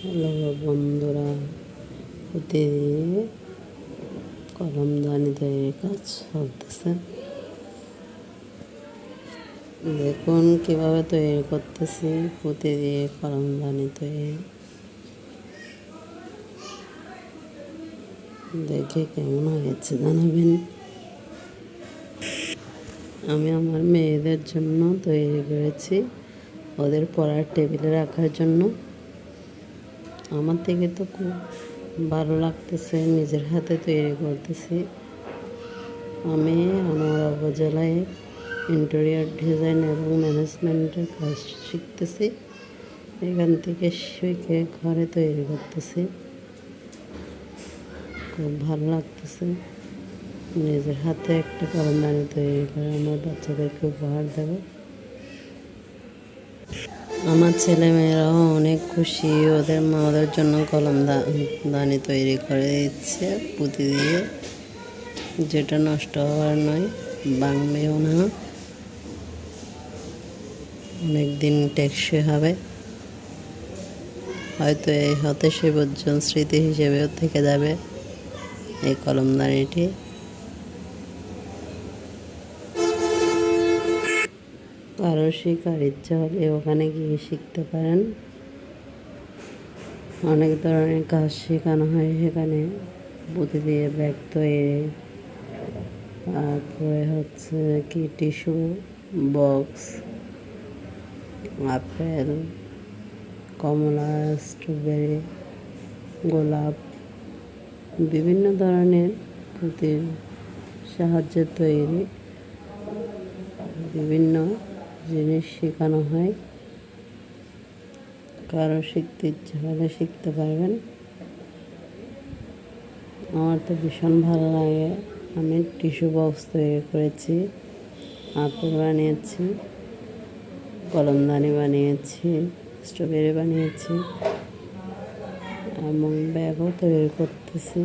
Hello বন্ধুরা, পুঁতি দিয়ে কলমদানি তৈরির কাজ চলতেছে। দেখুন কীভাবে তৈরি করতেছি, পুঁতে দিয়ে কলমদানি তৈরি। দেখে কেমন হয়েছে, জানাবেন। আমি আমার মেয়েদের জন্য তৈরি করেছি, ওদের পড়ার টেবিলে রাখার জন্য। আমার থেকে তো খুব ভালো লাগতেছে, নিজের হাতে তৈরি করতেছি। আমি আমার উপজেলায় ইন্টেরিয়ার ডিজাইন এবং ম্যানেজমেন্টের কাজ শিখতেছি। এখান থেকে শিখে ঘরে তৈরি করতেছি। খুব ভালো লাগতেছে। নিজের হাতে একটা কলমদানি তৈরি করে আমার বাচ্চাদেরকে উপহার দেবো। আমার ছেলে মেয়েরাও অনেক খুশি। ওদের মা ওদের জন্য কলম দানি তৈরি করে দিচ্ছে পুঁতি দিয়ে যেটা নষ্ট হওয়ার নয় বাংবেও না। অনেক দিন টেকসই হবে। হয়তো এই হতে সে পর্যন্ত স্মৃতি হিসেবেও থেকে যাবে এই কলমদানিটি কারও শেখার ইচ্ছা হলে ওখানে গিয়ে শিখতে পারেন। অনেক ধরনের কাজ শেখানো হয় সেখানে। বুদ্ধি দিয়ে ব্যাগ তৈরি তারপরে হচ্ছে কি, টিস্যু বক্স, আপেল, কমলা, স্ট্রবেরি, গোলাপ, বিভিন্ন ধরনের পুঁতির সাহায্যে তৈরি। বিভিন্ন জিনিস শেখানো হয়। কারও শিখতে ইচ্ছে হলে শিখতে পারবেন। আমার তো ভীষণ ভালো লাগে। আমি টিস্যু বক্স তৈরি করেছি, আপেল বানিয়েছি, কলমদানি বানিয়েছি, স্ট্রবেরি বানিয়েছি, এবং ব্যাগও তৈরি করতেছি।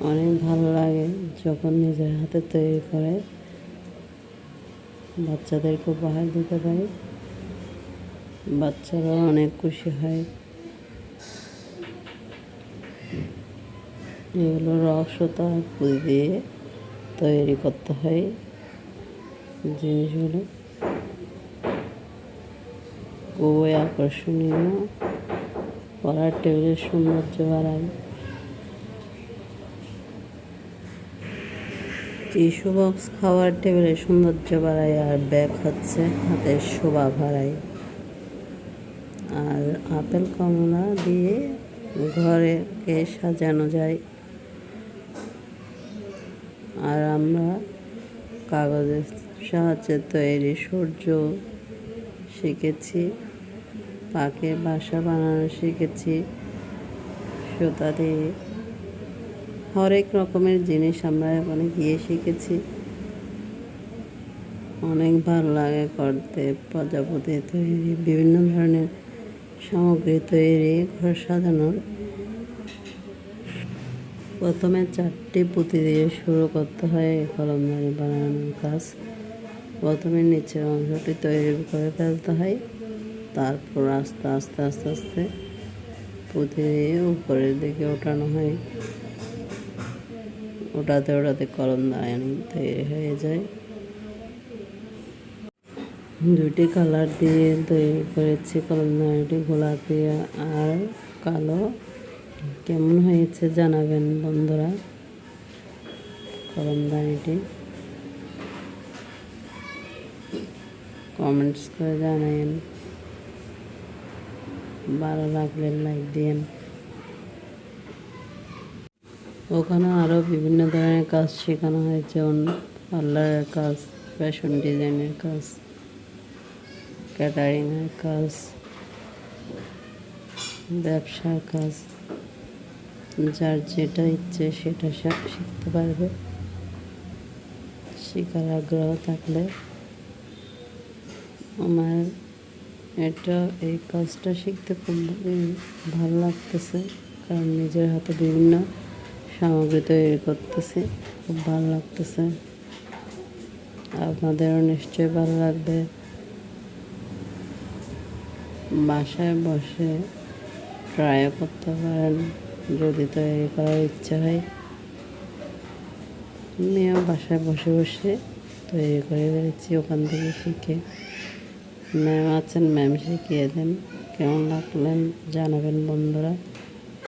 অনেক ভালো লাগে যখন নিজের হাতে তৈরি করে। বাচ্চাদেরকে উপহার দিতে পারি। বাচ্চারাও অনেক খুশি হয়। এগুলো রসতা পুঁতি দিয়ে তৈরি করতে হয় জিনিসগুলো। খুবই আকর্ষণীয়। পড়ার টেবিলের সৌন্দর্য বাড়ায়। টিস্যু বক্স খাওয়ার টেবিলের সৌন্দর্য বাড়ায় আর ব্যাগ হচ্ছে হাতের শোভা বাড়ায়। আর আপেল কমলা দিয়ে ঘরেকে সাজানো যায়। আর আমরা কাগজের সাহায্যে তৈরি সূর্য শিখেছি পাকে বাসা বানানো শিখেছি, সুতা দিয়ে হরেক রকমের জিনিস আমরা ওখানে গিয়ে শিখেছি। অনেক ভালো লাগে করতে, প্রজাপতি তৈরি, বিভিন্ন ধরনের সামগ্রী তৈরি, ঘর সাজানোর। প্রথমে চারটি পুঁতি দিয়ে শুরু করতে হয় কলমদানি বানানোর কাজ। প্রথমে নিচের অংশটি তৈরি করে ফেলতে হয়, তারপর আস্তে আস্তে আস্তে আস্তে পুঁতি দিয়ে উপরের দিকে ওঠানো হয়। ওটাতে ওটাতে কলম দাঁড়ানি তৈরি হয়ে যায়। দুটি কালার দিয়ে তৈরি করেছি কলম দাঁড়ানিটি গোলাপি আর কালো। কেমন হয়েছে জানাবেন বন্ধুরা কলম দাঁড়িটি কমেন্টস করে জানাবেন। ভালো লাগলে লাইক দিন ওখানে আরও বিভিন্ন ধরনের কাজ শেখানো হয় যেমন পার্লারের কাজ, ফ্যাশন ডিজাইনের কাজ, ক্যাটারিংয়ের কাজ, ব্যবসার কাজ, যার যেটা ইচ্ছে সেটা শিখতে পারবে। শেখার আগ্রহ থাকলে আমার এটা, এই কাজটা শিখতে খুব ভালো লাগতেছে, কারণ নিজের হাতে বিভিন্ন সামগ্রী তৈরি করতেছি। খুব ভালো লাগতেছে। আপনাদেরও নিশ্চয়ই ভালো লাগবে। বাসায় বসে ট্রাইও করতে পারেন, যদি তৈরি করার ইচ্ছা হয়। আমিও বাসায় বসে বসে তৈরি করে বেড়েছি ওখান থেকে শিখে। ম্যাম আছেন, ম্যাম শিখিয়ে দেন। কেমন লাগলেন জানাবেন বন্ধুরা।